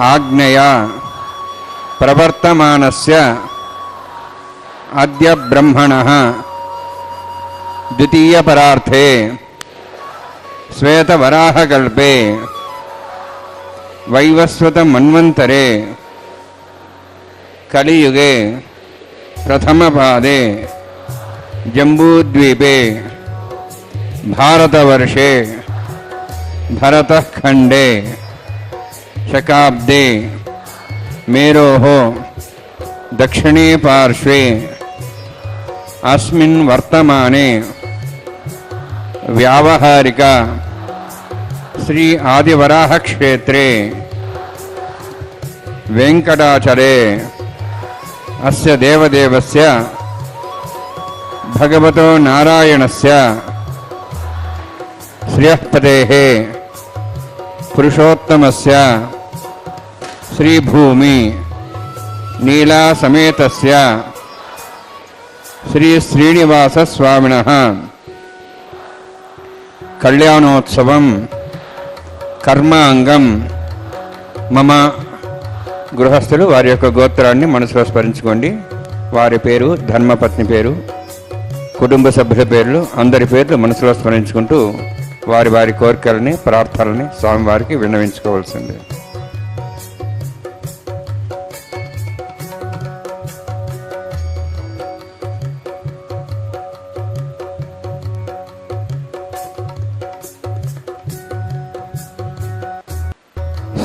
ಆಜ್ಞೆಯ ಪ್ರವರ್ತಮಾನಸ್ಯ ಅದ್ಯ ಬ್ರಹ್ಮಣ ದ್ವಿತೀಯ ಪರಾರ್ಥೆ ಶ್ವೇತವರಾಹಕಲ್ಪೆ ವೈವಸ್ವತ ಮನ್ವಂತರೆ ಕಲಿಯುಗೆ ಪ್ರಥಮ ಪಾದೆ ಜಂಬೂದ್ವೀಪೆ ಭಾರತವರ್ಷೆ ಭರತಃಖಂಡೆ. మేరోः దక్షిణే పార్శ్వే అస్మిన్ వర్తమానే వ్యావహారిక శ్రీ ఆదివరాహ క్షేత్రే వెంకటాచలే అస్య దేవదేవస్య భగవతో నారాయణస్య శ్రియఃపదేः పురుషోత్తమస్య శ్రీభూమి నీలాసమేతస్య శ్రీ శ్రీనివాస స్వామిన. కళ్యాణోత్సవం కర్మాంగం మమ గృహస్థులు వారి యొక్క గోత్రాన్ని మనసులో స్మరించుకోండి. వారి పేరు ధర్మపత్ని పేరు కుటుంబ సభ్యుల పేర్లు అందరి పేర్లు మనసులో స్మరించుకుంటూ వారి వారి కోరికలని ప్రార్థనల్ని స్వామివారికి విన్నవించుకోవాల్సింది.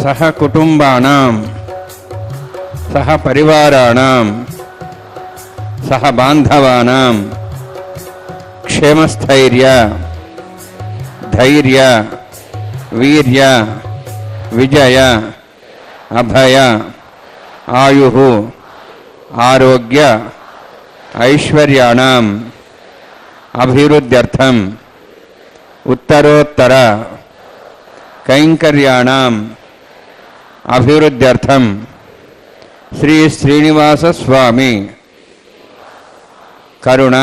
सह कुटुंबाण सह परिवाराण, सह बांधवा क्षेमस्थर्य, धैर्य वीर विजय, अभय, आयु, आरोग्य, ऐश्वर्याण अभिवृद्ध उत्तरोत्तर कैंकर्याणाम అభివృద్ధ్యర్థం శ్రీ శ్రీనివాస స్వామి కరుణ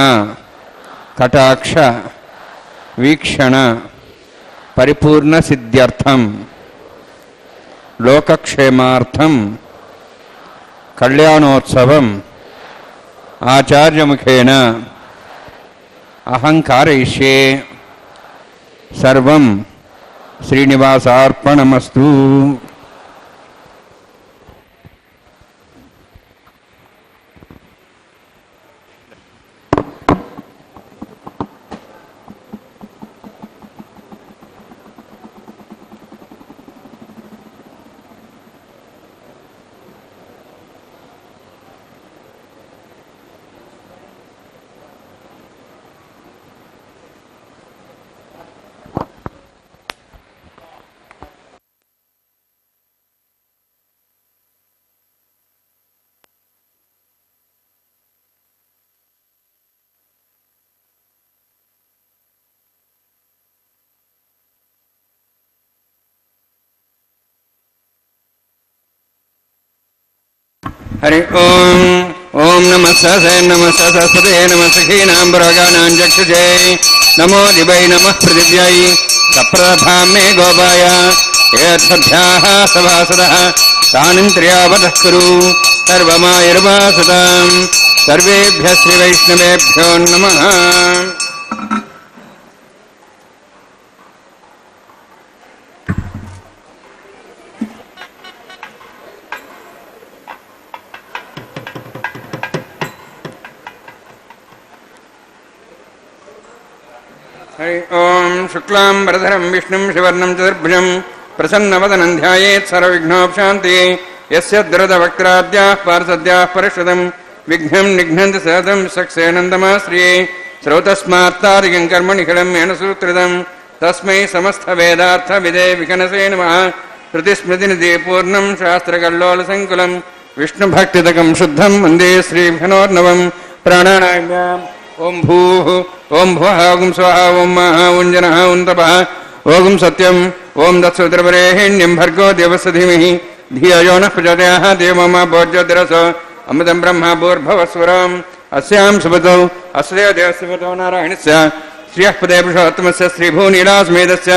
కటాక్ష వీక్షణ పరిపూర్ణ సిద్ధ్యర్థం. లోకక్షేమార్థం కళ్యాణోత్సవం ఆచార్యముఖేన అహంకారయిష్యే సర్వం శ్రీనివాసార్పణమస్తు. హరి ఓం ఓం నమ సే నమ సరస్వతే నమ సఖీనాంబరగానాం చక్షుజే నమో దివై నమ పృథివ్యై. సప్రభాం మే గోపాయ. ఏద్భ్యాः సభాసదः. తానింత్ర్యావతః కురు సర్వమాయుర్వాసతాం సర్వేభ్య శ్రీ వైష్ణవేభ్యో నమః. హరి ఓం శుక్లాం వరధరం విష్ణుం శివర్ణం చతుర్భుజం ప్రసన్నవదనం ధ్యాయేత్ సర్వవిఘ్నోపశాంతి. యస్య ద్రుతవక్త్రాద్యాः పార్షద్యాः పరిషదం. విఘ్నం నిఘ్నంతి సదం సక్సేనందమాశ్రియే. శ్రౌతస్మాత్తాదికం కర్మణిఖిలం మేన సూత్రితం తస్మై సమస్త వేదార్థ విదే వికనసే నమ. శృతిస్మృతినిధి పూర్ణం శాస్త్రకల్లోల సంకులం విష్ణుభక్తిదకం శుద్ధం వందే శ్రీభనోర్నవం ప్రాణానాభ్యాం ఓం భూ ओम भुव, ओम स्वाह, ओम मह ओं जन ओं तप। ओम सत्यम, ओम दत्सुद्रवरेण्यं भर्गो देवस्य धीमहि। धियो न प्रचोदयाः देवम भोज्योतिरस अमृतं ब्रह्म भूर्भवस्वरम्। अस्यां सुभतौ अस्यो देवस्य नारायणस्य। श्रियः पदे पुरुषोत्तमस्य श्रीभूनीलास्मेदस्य